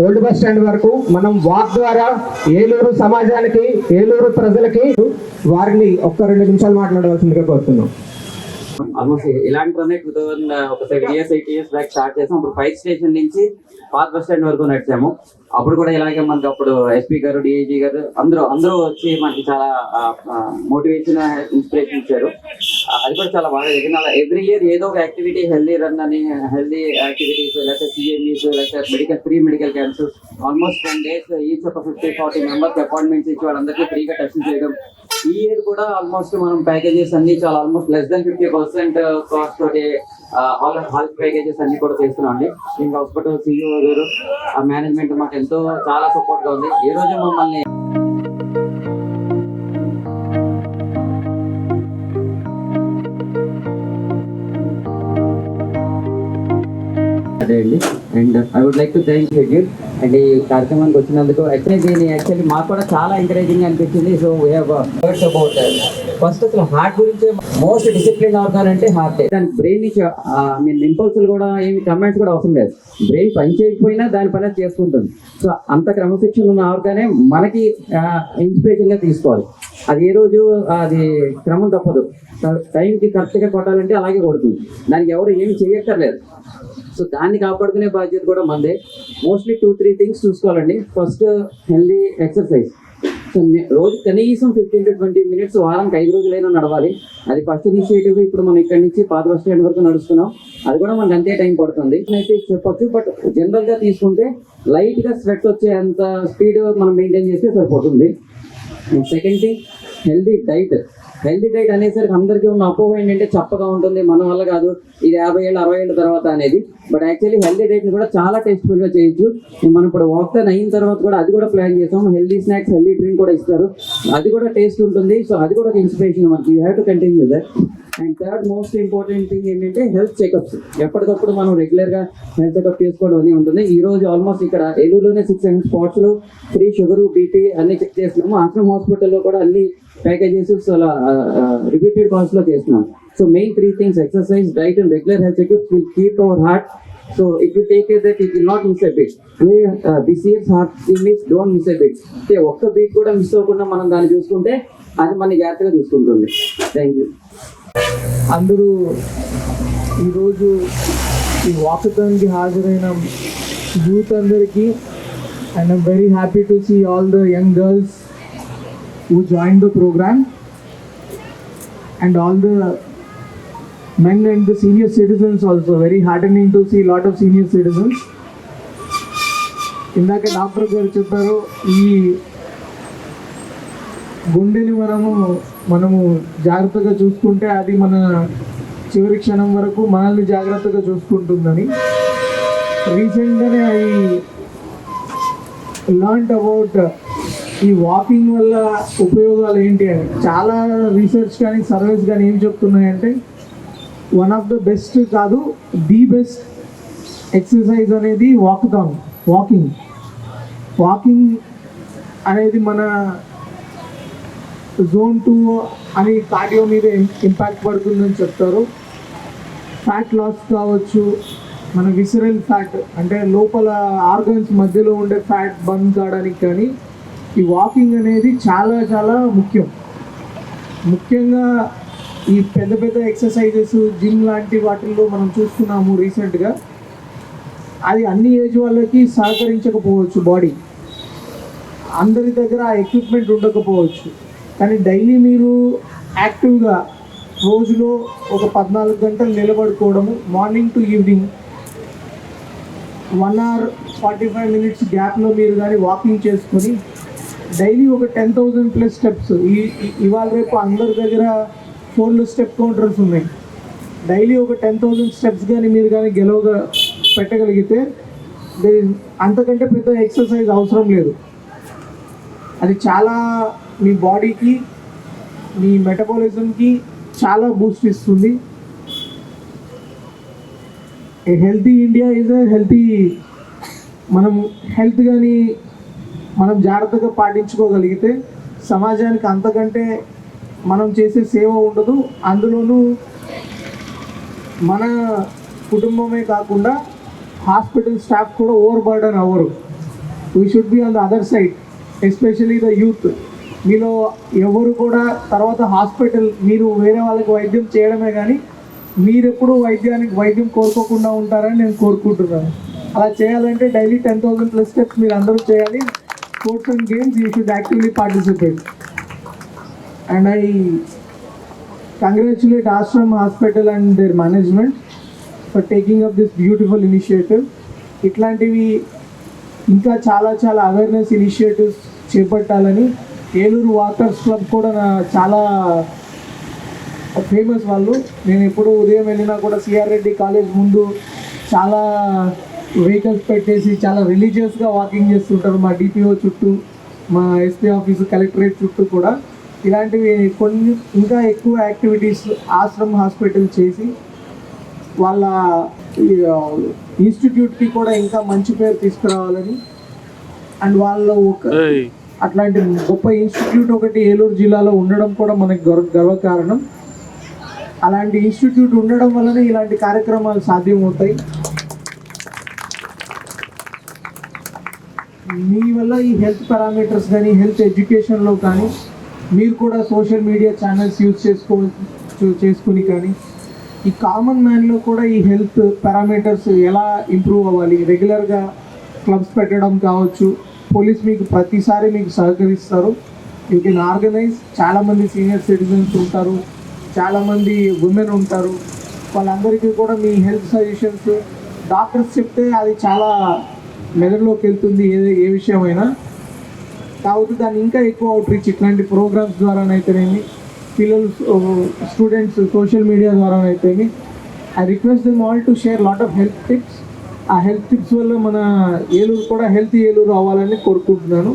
old bus stand వరకు మనం walk ద్వారా ఏలూరు సమాజానికి ఏలూరు ప్రజలకి వారిని ఒక్క రెండు నిమిషాలు మాట్లాడవలసిందిగా కోరుతున్నాం. ఆల్మోస్ట్ ఇలాంటివన్నీ టూ థౌసండ్ ఒక seven years eight years back start చేసాం. ఇప్పుడు ఫైవ్ స్టేషన్ నుంచి పాత బస్ స్టాండ్ వరకు నడిచాము. అప్పుడు కూడా ఇలాగే మనకి అప్పుడు ఎస్పీ గారు డిఐజీ గారు అందరూ అందరూ వచ్చి మనకి చాలా మోటివేషన్ ఇన్స్పిరేషన్ ఇచ్చారు. అది కూడా చాలా బాగా జరిగింది. అలా ఎవ్రీ ఇయర్ ఏదో ఒక యాక్టివిటీ హెల్దీ రన్ అని హెల్దీ యాక్టివిటీస్ లేకపోతే సిఎంఈస్ లేకపోతే medical free medical camps almost ten days each ఒక ఫిఫ్టీ ఫార్టీ మెంబర్స్ అపాయింట్మెంట్స్ ఇచ్చి వాళ్ళందరికీ ఫ్రీగా టెస్ట్ చేయడం ఈ ఇయర్ కూడా ఆల్మోస్ట్ మనం ప్యాకేజెస్ అన్ని చాలా almost less than fifty percent cost తోటి ఆల్ హాల్ ప్యాకేజెస్ అన్ని కూడా చేస్తున్నాం అండి. ఇంకా హాస్పిటల్ సిఇఓ గారు ఆ మేనేజ్మెంట్ మాకు ఎంతో చాలా సపోర్ట్గా ఉంది. ఈ రోజు మమ్మల్ని అదే అండి. And I would like to thank you and ఈ కార్యక్రమానికి వచ్చినందుకు యాక్చువల్లీ దీన్ని యాక్చువల్లీ మాకు కూడా చాలా ఎంకరేజింగ్ అనిపించింది. So we have about first అసలు హార్ట్ గురించి మోస్ట్ డిసిప్లిన్ ఆర్గాన్ అంటే హార్ట్ దాని బ్రెయిన్ నుంచి uh, మీన్ ఇంపల్సులు కూడా ఏమి కమెంట్స్ కూడా అవసరం లేదు. బ్రెయిన్ పని చేయకపోయినా దాని పని చేసుకుంటుంది. సో అంత క్రమశిక్షణ ఉన్న ఆర్గానే మనకి uh, ఇన్స్పిరేషన్గా తీసుకోవాలి. అది ఏ రోజు uh, అది క్రమం తప్పదు. టైంకి కరెక్ట్గా కొట్టాలంటే అలాగే కొడుతుంది. దానికి ఎవరు ఏమి చేయక్కర్లేదు. సో దాన్ని కాపాడుకునే బాధ్యత కూడా మందే. మోస్ట్లీ టూ త్రీ థింగ్స్ చూసుకోవాలండి. ఫస్ట్ హెల్దీ ఎక్సర్సైజ్ సో రోజు కనీసం ఫిఫ్టీన్ టు ట్వంటీ మినిట్స్ వారానికి ఐదు రోజులైనా నడవాలి. అది ఫస్ట్ ఇనిషియేటివ్ ఇప్పుడు మనం ఇక్కడ నుంచి పాత బస్ స్టాండ్ వరకు నడుస్తున్నాం. అది కూడా మనకు అంతే టైం పడుతుంది. అయితే చెప్పచ్చు బట్ జనరల్గా తీసుకుంటే లైట్గా స్వెట్ వచ్చే అంత స్పీడ్ మనం మెయింటైన్ చేస్తే సరిపోతుంది. Second thing healthy diet healthy diet అనేసరికి అందరికీ ఉన్న అపోహ ఏంటంటే చప్పగా ఉంటుంది మన వల్ల కాదు. ఇది యాభై ఏళ్ళు అరవై ఏళ్ళ తర్వాత అనేది. బట్ యాక్చువల్లీ హెల్దీ డైట్ని కూడా చాలా టేస్ట్ఫుల్గా చేయొచ్చు మనం ఇప్పుడు వాక్తన్ అయిన తర్వాత కూడా అది కూడా ప్లాన్ చేస్తాం. హెల్దీ స్నాక్స్ హెల్దీ డ్రింక్ కూడా ఇస్తారు. అది కూడా టేస్ట్ ఉంటుంది. సో అది కూడా ఒక ఇన్స్పిరేషన్ మనకి. You have to continue that and third most important thing ఏంటంటే హెల్త్ చెకప్స్ ఎప్పటికప్పుడు మనం రెగ్యులర్గా హెల్త్ చెకప్ చేసుకోవడం అనేది ఉంటుంది. ఈ రోజు ఆల్మోస్ట్ ఇక్కడ ఏలూరులోనే సిక్స్ సెవెన్ స్పాట్స్లో ఫ్రీ షుగర్ బీపీ అన్ని చెక్ చేస్తున్నాము. ఆశ్రమ్ హాస్పిటల్లో కూడా అన్ని ప్యాకేజెస్ అలా రిపీటెడ్ కాస్ట్ చేస్తున్నాం so main three things exercise diet and regular health checkups will keep our heart so it will take it will not miss not beat. We, uh, this year's heart miss don't miss a beat. అంటే ఒక్క beat కూడా miss అవ్వకుండా మనం దాన్ని చూసుకుంటే అది మన జాగ్రత్తగా చూసుకుంటుంది. థ్యాంక్ యూ అందరూ ఈరోజు ఈ వాకథాన్కి హాజరైన యూత్ అందరికీ and I'm very happy to see all the young girls who join the programme and all the men and the senior citizens also very heartening to see lot of senior citizens ఇందాక doctor గారు చెప్పారు ఈ గుండెని మనము మనము జాగ్రత్తగా చూసుకుంటే అది మన చివరి క్షణం వరకు మనల్ని జాగ్రత్తగా చూసుకుంటుందని. రీసెంట్గానే ఐ లర్న్ట్ అబౌట్ ఈ వాకింగ్ వల్ల ఉపయోగాలు ఏంటి అని. చాలా రీసెర్చ్ కానీ సర్వేస్ కానీ ఏం చెప్తున్నాయంటే వన్ ఆఫ్ ద బెస్ట్ కాదు ది బెస్ట్ ఎక్సర్సైజ్ అనేది వాక్థాన్ వాకింగ్. వాకింగ్ అనేది మన జోన్ టూ అని కార్డియో మీద ఇంపాక్ట్ పడుతుందని చెప్తారు. ఫ్యాట్ లాస్ కావచ్చు మన విసరల్ ఫ్యాట్ అంటే లోపల ఆర్గన్స్ మధ్యలో ఉండే ఫ్యాట్ బంద్ కావడానికి కానీ ఈ వాకింగ్ అనేది చాలా చాలా ముఖ్యం. ముఖ్యంగా ఈ పెద్ద పెద్ద ఎక్సర్సైజెస్ జిమ్ లాంటి వాటిల్లో మనం చూస్తున్నాము రీసెంట్గా. అది అన్ని ఏజ్ వాళ్ళకి సహకరించకపోవచ్చు బాడీ. అందరి దగ్గర ఆ ఎక్విప్మెంట్ ఉండకపోవచ్చు. కానీ డైలీ మీరు యాక్టివ్గా రోజులో ఒక పద్నాలుగు గంటలు నిలబడుకోవడము morning to evening one hour forty five minutes గ్యాప్లో మీరు కానీ వాకింగ్ చేసుకొని డైలీ ఒక టెన్ థౌజండ్ ప్లస్ స్టెప్స్ ఈ ఇవాళ రేపు అందరి దగ్గర ఫోన్లో స్టెప్ కౌంటర్స్ ఉన్నాయి. డైలీ ఒక టెన్ థౌజండ్ స్టెప్స్ కానీ మీరు కానీ గెలవగా పెట్టగలిగితే అంతకంటే పెద్ద ఎక్సర్సైజ్ అవసరం లేదు. అది చాలా మీ బాడీకి మీ మెటబాలిజంకి చాలా బూస్ట్ ఇస్తుంది. A healthy India is a healthy మనం హెల్త్ కానీ మనం జాగ్రత్తగా పాటించుకోగలిగితే సమాజానికి అంతకంటే మనం చేసే సేవ ఉండదు. అందులోనూ మన కుటుంబమే కాకుండా హాస్పిటల్ స్టాఫ్ కూడా ఓవర్ బర్డన్ అవ్వరు. We should be on the other side especially the youth మీలో ఎవరు కూడా తర్వాత హాస్పిటల్ మీరు వేరే వాళ్ళకి వైద్యం చేయడమే కానీ మీరు ఎప్పుడు వైద్యానికి వైద్యం కోరుకోకుండా ఉంటారని నేను కోరుకుంటున్నాను. అలా చేయాలంటే daily ten thousand plus steps మీరు అందరూ చేయాలి. Sports and games you should actively participate. And I congratulate Ashram hospital and their management for taking up this beautiful initiative. ఇట్లాంటివి ఇంకా చాలా చాలా అవేర్నెస్ ఇనిషియేటివ్స్ చేపట్టాలని ఏలూరు వాకర్స్ క్లబ్ కూడా నా చాలా ఫేమస్ వాళ్ళు. నేను ఎప్పుడు ఉదయం వెళ్ళినా కూడా సిఆర్ రెడ్డి కాలేజ్ ముందు చాలా వెహికల్స్ పెట్టేసి చాలా రిలీజియస్గా వాకింగ్ చేస్తుంటారు మా డిపిఓ చుట్టూ మా ఎస్పీ ఆఫీసు కలెక్టరేట్ చుట్టూ కూడా. ఇలాంటివి కొన్ని ఇంకా ఎక్కువ యాక్టివిటీస్ ఆశ్రమ్ హాస్పిటల్ చేసి వాళ్ళ ఇన్స్టిట్యూట్కి కూడా ఇంకా మంచి పేరు తీసుకురావాలని. అండ్ వాళ్ళ ఒక అట్లాంటి గొప్ప ఇన్స్టిట్యూట్ ఒకటి ఏలూరు జిల్లాలో ఉండడం కూడా మనకి గర్వ గర్వకారణం. అలాంటి ఇన్స్టిట్యూట్ ఉండడం వల్లనే ఇలాంటి కార్యక్రమాలు సాధ్యమవుతాయి. మీ వల్ల ఈ హెల్త్ పారామీటర్స్ కానీ హెల్త్ ఎడ్యుకేషన్లో కానీ మీరు కూడా సోషల్ మీడియా ఛానల్స్ యూజ్ చేసుకో చేసుకుని కానీ ఈ కామన్ మ్యాన్లో కూడా ఈ హెల్త్ పారామీటర్స్ ఎలా ఇంప్రూవ్ అవ్వాలి? రెగ్యులర్గా క్లబ్స్ పెట్టడం కావచ్చు పోలీస్ మీకు ప్రతిసారి మీకు సహకరిస్తారు. యూ కెన్ ఆర్గనైజ్ చాలామంది సీనియర్ సిటిజన్స్ ఉంటారు. చాలామంది ఉమెన్ ఉంటారు. వాళ్ళందరికీ కూడా మీ హెల్త్ సజెషన్స్ డాక్టర్స్ చెప్తే అది చాలా మెదడులోకి వెళ్తుంది ఏ ఏ విషయమైనా. కాకపోతే దాన్ని ఇంకా ఎక్కువ అవుట్రీచ్ ఇట్లాంటి ప్రోగ్రామ్స్ ద్వారానైతేనేమి పిల్లలు students social media ద్వారానైతేమి I request them all to share lot of health tips ఆ హెల్త్ టిప్స్ వల్ల మన ఏలూరు కూడా హెల్త్ ఏలూరు అవ్వాలని కోరుకుంటున్నాను.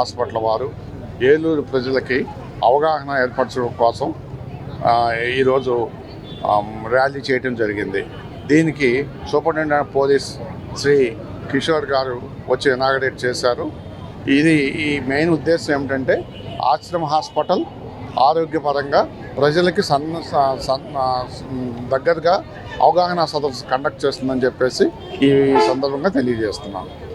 హాస్పిటల్ వారు ఏలూరు ప్రజలకి అవగాహన ఏర్పరచడం కోసం ఈరోజు ర్యాలీ చేయటం జరిగింది. దీనికి సూపరింటెండెంట్ పోలీస్ శ్రీ కిషోర్ గారు వచ్చి ఇనాగరేట్ చేశారు. ఇది ఈ మెయిన్ ఉద్దేశం ఏమిటంటే ఆశ్రమ హాస్పిటల్ ఆరోగ్యపరంగా ప్రజలకి సన్న స- సన్న దగ్గరగా అవగాహన సదస్సు కండక్ట్ చేస్తుందని చెప్పేసి ఈ సందర్భంగా తెలియజేస్తున్నాను.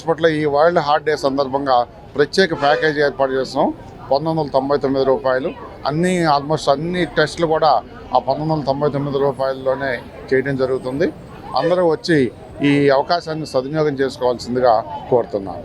హాస్పిటల్ ఈ వరల్డ్ హార్ట్ డే సందర్భంగా ప్రత్యేక ప్యాకేజీ ఏర్పాటు చేస్తాం పంతొమ్మిది వందల తొంభై తొమ్మిది రూపాయలు. అన్ని ఆల్మోస్ట్ అన్ని టెస్టులు కూడా ఆ పంతొమ్మిది వందల తొంభై తొమ్మిది రూపాయల్లోనే చేయడం జరుగుతుంది. అందరూ వచ్చి ఈ అవకాశాన్ని సద్వినియోగం చేసుకోవాల్సిందిగా కోరుతున్నాను.